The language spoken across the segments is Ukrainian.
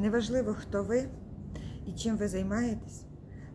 Неважливо, хто ви і чим ви займаєтесь,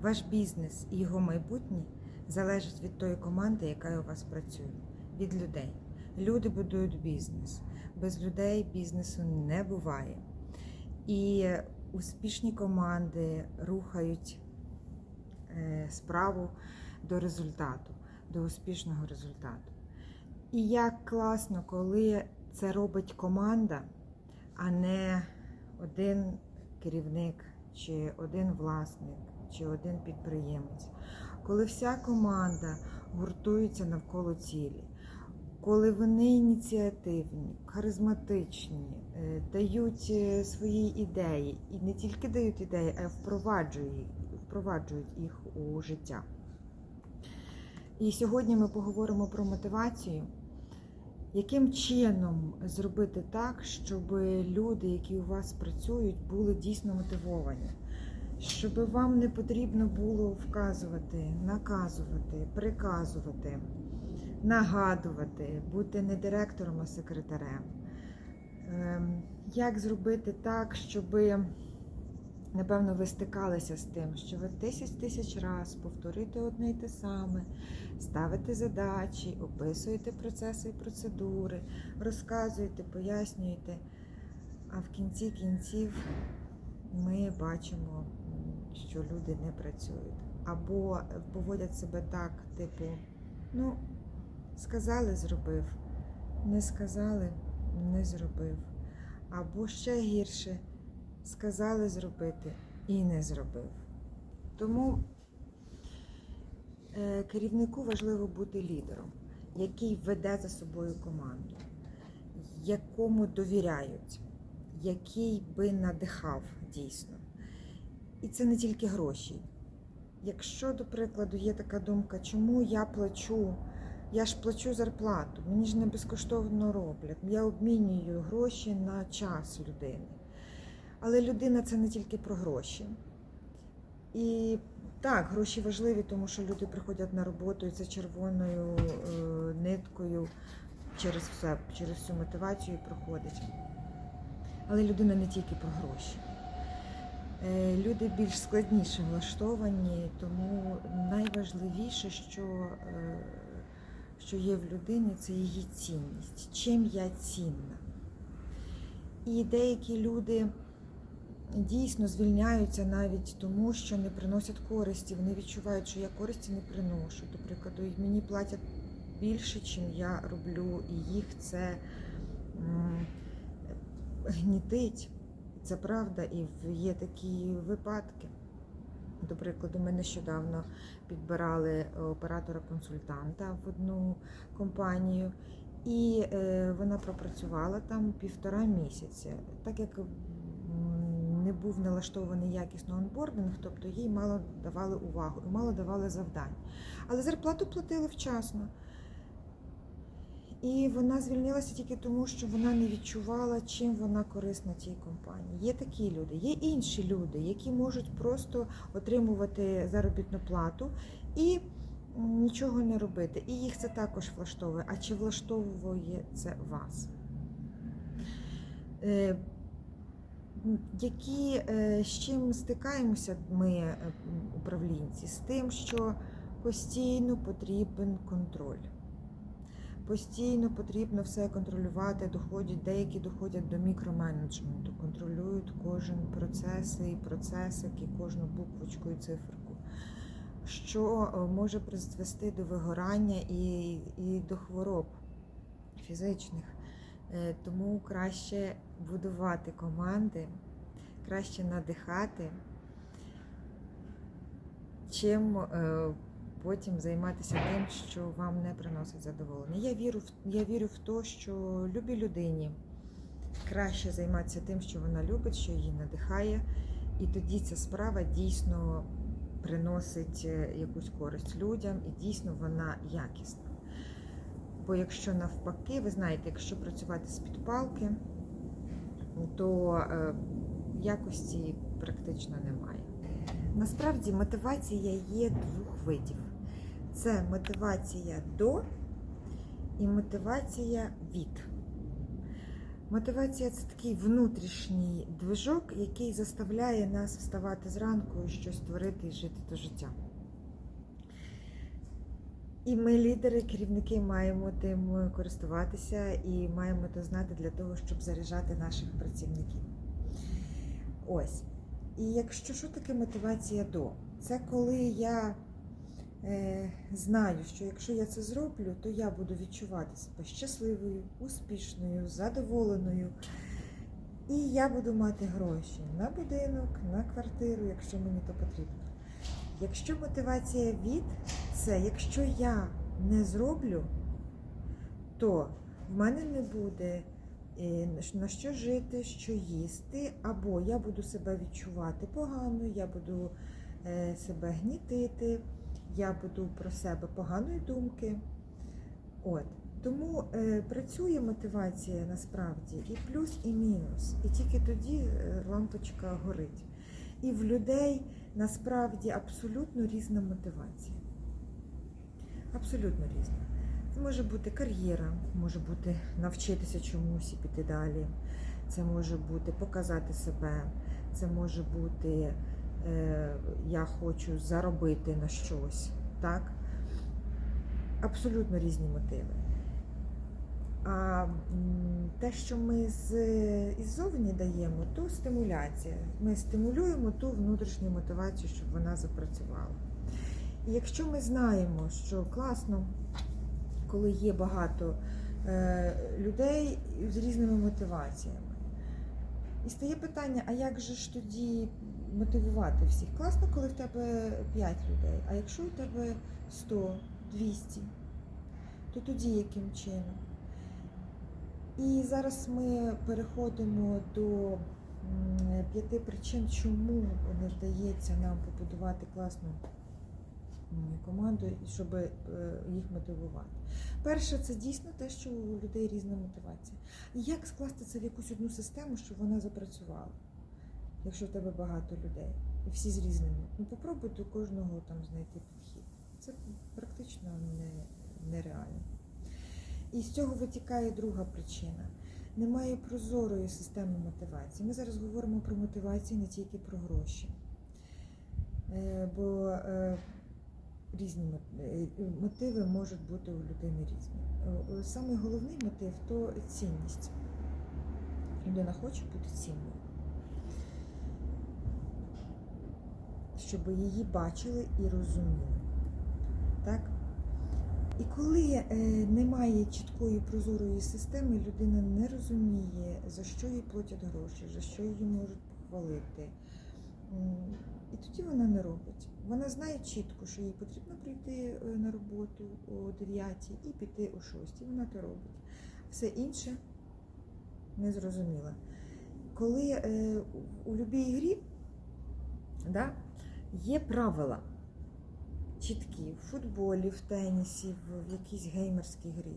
ваш бізнес і його майбутнє залежить від тої команди, яка у вас працює, від людей. Люди будують бізнес. Без людей бізнесу не буває. І успішні команди рухають е, справу до результату, до успішного результату. І як класно, коли це робить команда, а не один керівник, чи один власник, чи один підприємець. Коли вся команда гуртується навколо цілі, коли вони ініціативні, харизматичні, е, дають е, свої ідеї, і не тільки дають ідеї, а й впроваджують, впроваджують їх у життя. І сьогодні ми поговоримо про мотивацію. Яким чином зробити так, щоб люди, які у вас працюють, були дійсно мотивовані? Щоб вам не потрібно було вказувати, наказувати, приказувати, нагадувати, бути не директором, а секретарем. Ем, Як зробити так, щоб, напевно, ви стикалися з тим, що ви тисяч тисяч раз повторюєте одне й те саме, ставите задачі, описуєте процеси і процедури, розказуєте, пояснюєте. А в кінці кінців ми бачимо, що люди не працюють. Або поводять себе так, типу, ну, сказали, зробив, не сказали, не зробив. Або ще гірше, сказали зробити і не зробив. Тому е, керівнику важливо бути лідером, який веде за собою команду, якому довіряють, який би надихав дійсно. І це не тільки гроші. Якщо, до прикладу, є така думка, чому я плачу, я ж плачу зарплату, мені ж не безкоштовно роблять, я обмінюю гроші на час людини. Але людина це не тільки про гроші. І так, гроші важливі, тому що люди приходять на роботу і це червоною е, ниткою через все, через всю мотивацію проходить. Але людина не тільки про гроші. Е, Люди більш складніше влаштовані, тому найважливіше, що, е, що є в людині, це її цінність. Чим я цінна? І деякі люди дійсно звільняються навіть тому, що не приносять користі. Вони відчувають, що я користі не приношу. До прикладу, мені платять більше, чим я роблю, і їх це гнітить. Це правда, і є такі випадки. До прикладу, ми нещодавно підбирали оператора-консультанта в одну компанію, і е, вона пропрацювала там півтора місяця. Так як не був налаштований якісно онбординг, тобто їй мало давали увагу і мало давали завдань. Але зарплату платили вчасно. І вона звільнилася тільки тому, що вона не відчувала, чим вона корисна цій компанії. Є такі люди, є інші люди, які можуть просто отримувати заробітну плату і нічого не робити. І їх це також влаштовує. А чи влаштовує це вас? Які, е, з чим стикаємося ми, е, управлінці? З тим, що постійно потрібен контроль. Постійно потрібно все контролювати, доходять, деякі доходять до мікроменеджменту, контролюють кожен процес і процесик, і кожну буквочку і циферку, що е, може призвести до вигорання і, і до хвороб фізичних. Е, Тому краще будувати команди, краще надихати, чим е, потім займатися тим, що вам не приносить задоволення. Я вірю я вірю в те, що любій людині краще займатися тим, що вона любить, що її надихає, і тоді ця справа дійсно приносить е, якусь користь людям, і дійсно вона якісна. Бо якщо навпаки, ви знаєте, якщо працювати з підпалки, то е, якості практично немає. Насправді мотивація є двох видів: це мотивація до і мотивація від. Мотивація це такий внутрішній движок, який заставляє нас вставати зранку щось творити і жити до життя. І ми, лідери, керівники, маємо тим користуватися і маємо це знати для того, щоб заряджати наших працівників. Ось. І якщо що таке мотивація до? Це коли я е, знаю, що якщо я це зроблю, то я буду відчувати себе щасливою, успішною, задоволеною. І я буду мати гроші на будинок, на квартиру, якщо мені то потрібно. Якщо мотивація від це, якщо я не зроблю, то в мене не буде е, на що жити, що їсти, або я буду себе відчувати погано, я буду е, себе гнітити, я буду про себе поганої думки. От. Тому е, працює мотивація насправді і плюс, і мінус. І тільки тоді е, лампочка горить. І в людей насправді абсолютно різна мотивація. Абсолютно різна. Це може бути кар'єра, може бути навчитися чомусь і піти далі. Це може бути показати себе, це може бути е, я хочу заробити на щось. Так? Абсолютно різні мотиви. А те, що ми з, іззовні даємо, то стимуляція. Ми стимулюємо ту внутрішню мотивацію, щоб вона запрацювала. Якщо ми знаємо, що класно, коли є багато е, людей з різними мотиваціями, і стає питання: а як же ж тоді мотивувати всіх? Класно, коли в тебе 5 людей, а якщо у тебе 100, 200, то тоді яким чином? І зараз ми переходимо до п'яти причин, чому не вдається нам побудувати класну м, команду, і щоб е, їх мотивувати. Перше, це дійсно те, що у людей різна мотивація. Як скласти це в якусь одну систему, щоб вона запрацювала, якщо в тебе багато людей, і всі з різними. Ну попробуй до кожного там знайти підхід. Це практично не, нереально. І з цього витікає друга причина. Немає прозорої системи мотивації. Ми зараз говоримо про мотивацію не тільки про гроші. Е, Бо е, різні е, мотиви можуть бути у людини різні. Е, Самий головний мотив то цінність. Людина хоче бути цінною. Щоб її бачили і розуміли. Так? І коли е, немає чіткої прозорої системи, людина не розуміє, за що їй платять гроші, за що її можуть похвалити. І тоді вона не робить. Вона знає чітко, що їй потрібно прийти е, на роботу о 9 і піти о 6. Вона то робить. Все інше не зрозуміла. Коли е, у- будь-якій грі да, є правила чіткі в футболі, в тенісі, в якійсь геймерській грі.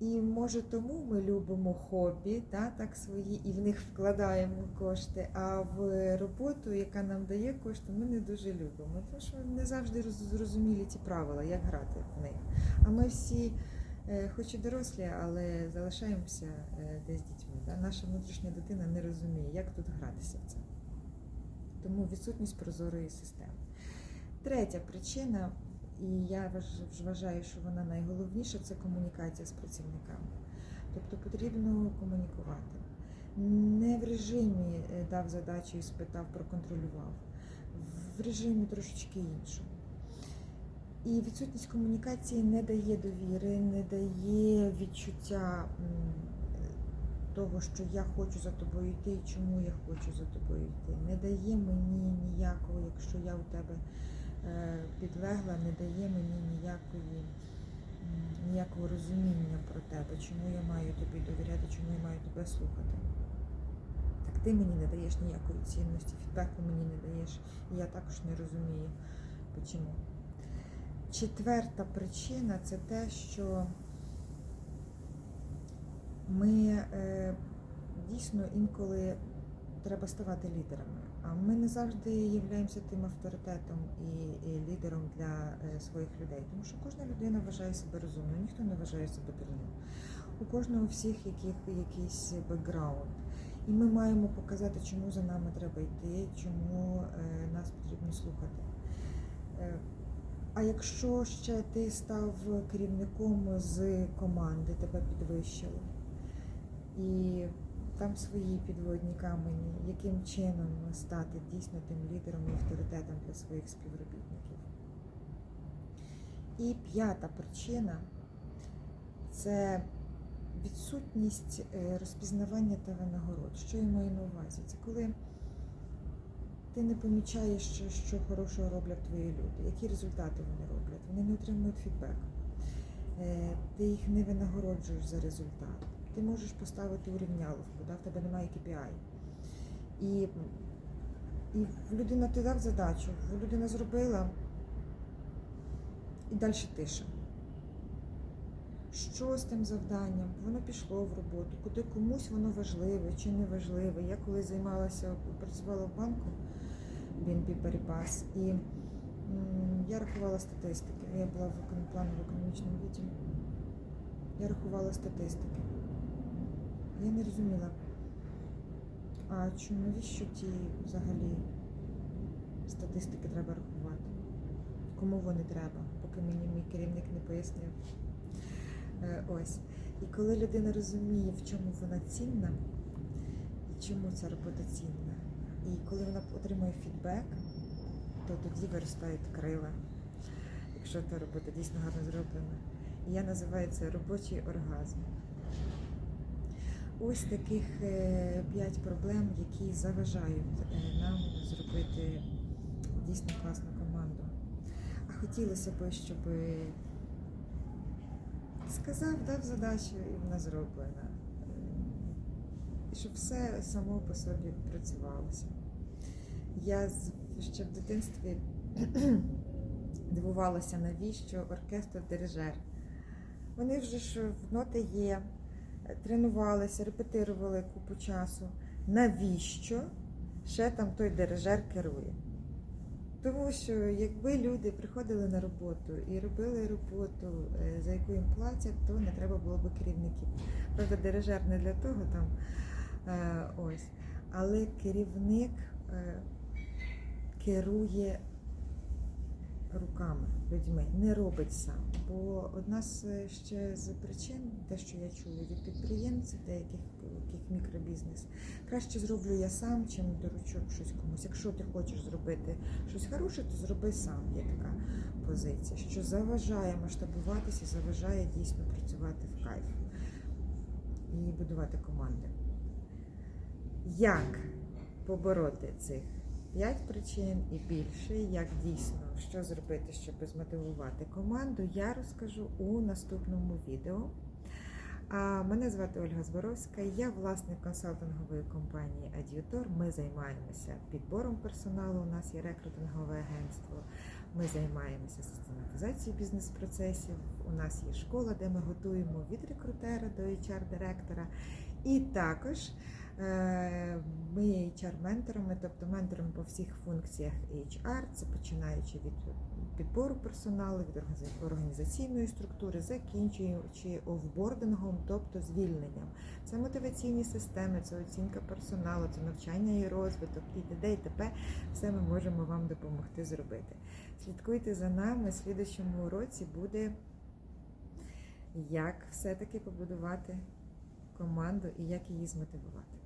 І може тому ми любимо хобі, та, так свої, і в них вкладаємо кошти, а в роботу, яка нам дає кошти, ми не дуже любимо. Тому що не завжди роз- зрозумілі ті правила, як грати в них. А ми всі, е, хоч і дорослі, але залишаємося е, десь дітьми. Та? Наша внутрішня дитина не розуміє, як тут гратися в це. Тому відсутність прозорої системи. Третя причина, і я вважаю, що вона найголовніша, це комунікація з працівниками. Тобто потрібно комунікувати. Не в режимі е, дав задачу і спитав, проконтролював, в режимі трошечки іншому. І відсутність комунікації не дає довіри, не дає відчуття того, що я хочу за тобою йти і чому я хочу за тобою йти. Не дає мені ніякого, якщо я у тебе підлегла, не дає мені ніякої, ніякого розуміння про тебе, чому я маю тобі довіряти, чому я маю тебе слухати. Так ти мені не даєш ніякої цінності, фідбеку мені не даєш, і я також не розумію, чому. Четверта причина це те, що ми е, дійсно інколи треба ставати лідерами. Ми не завжди являємося тим авторитетом і, і лідером для е, своїх людей, тому що кожна людина вважає себе розумною, ніхто не вважає себе дурним. У кожного всіх яких, якийсь бекграунд. І ми маємо показати, чому за нами треба йти, чому е, нас потрібно слухати. Е, а якщо ще ти став керівником з команди, тебе підвищили, і там свої підводні камені, яким чином стати дійсно тим лідером і авторитетом для своїх співробітників. І п'ята причина це відсутність е, розпізнавання та винагород. Що я маю на увазі? Це коли ти не помічаєш, що, що хорошого роблять твої люди, які результати вони роблять. Вони не отримують фідбек. Е, Ти їх не винагороджуєш за результат. Ти можеш поставити урівняловку, да? в тебе немає KPI. І, і людина ти дав задачу, людина зробила і далі тиша. Що з тим завданням? Воно пішло в роботу, куди комусь воно важливе чи не важливе. Я коли займалася, працювала в банку BNP Paribas, і я рахувала статистики. Я була в планово економічному відділі. Я рахувала статистики. Я не розуміла, а чому навіщо ті взагалі статистики треба рахувати? Кому вони треба, поки мені мій керівник не пояснив. Е, Ось. І коли людина розуміє, в чому вона цінна, і чому ця робота цінна, і коли вона отримує фідбек, то тоді виростають крила, якщо та робота дійсно гарно зроблена. І я називаю це робочий оргазм. Ось таких е, п'ять проблем, які заважають е, нам зробити дійсно класну команду. А хотілося б, щоб сказав, дав задачу і вона зроблена. І щоб все само по собі працювалося. Я ще в дитинстві дивувалася, навіщо оркестр дирижер. Вони вже ж в ноти є, тренувалися, репетирували купу часу. Навіщо ще там той дирижер керує? Тому що якби люди приходили на роботу і робили роботу, е, за яку їм платять, то не треба було б керівників. Правда, дирижер не для того там е, ось. Але керівник е, керує руками, людьми, не робить сам. Бо одна з е, ще з причин, те, що я чую від підприємців, деяких яких мікробізнес, краще зроблю я сам, чим доручу щось комусь. Якщо ти хочеш зробити щось хороше, то зроби сам. Є така позиція, що заважає масштабуватися, заважає дійсно працювати в кайф і будувати команди. Як побороти цих п'ять причин і більше, як дійсно що зробити, щоб змотивувати команду, я розкажу у наступному відео. А мене звати Ольга Зборовська, я власник консалтингової компанії Ад'ютор. Ми займаємося підбором персоналу. У нас є рекрутингове агентство. Ми займаємося систематизацією бізнес-процесів. У нас є школа, де ми готуємо від рекрутера до HR-директора. І також ми є HR-менторами, тобто менторами по всіх функціях HR, це починаючи від підбору персоналу, від організаційної структури, закінчуючи офбордингом, тобто звільненням. Це мотиваційні системи, це оцінка персоналу, це навчання і розвиток, і т.д. і т.п. Все ми можемо вам допомогти зробити. Слідкуйте за нами. В слідчому уроці буде як все-таки побудувати команду і як її змотивувати.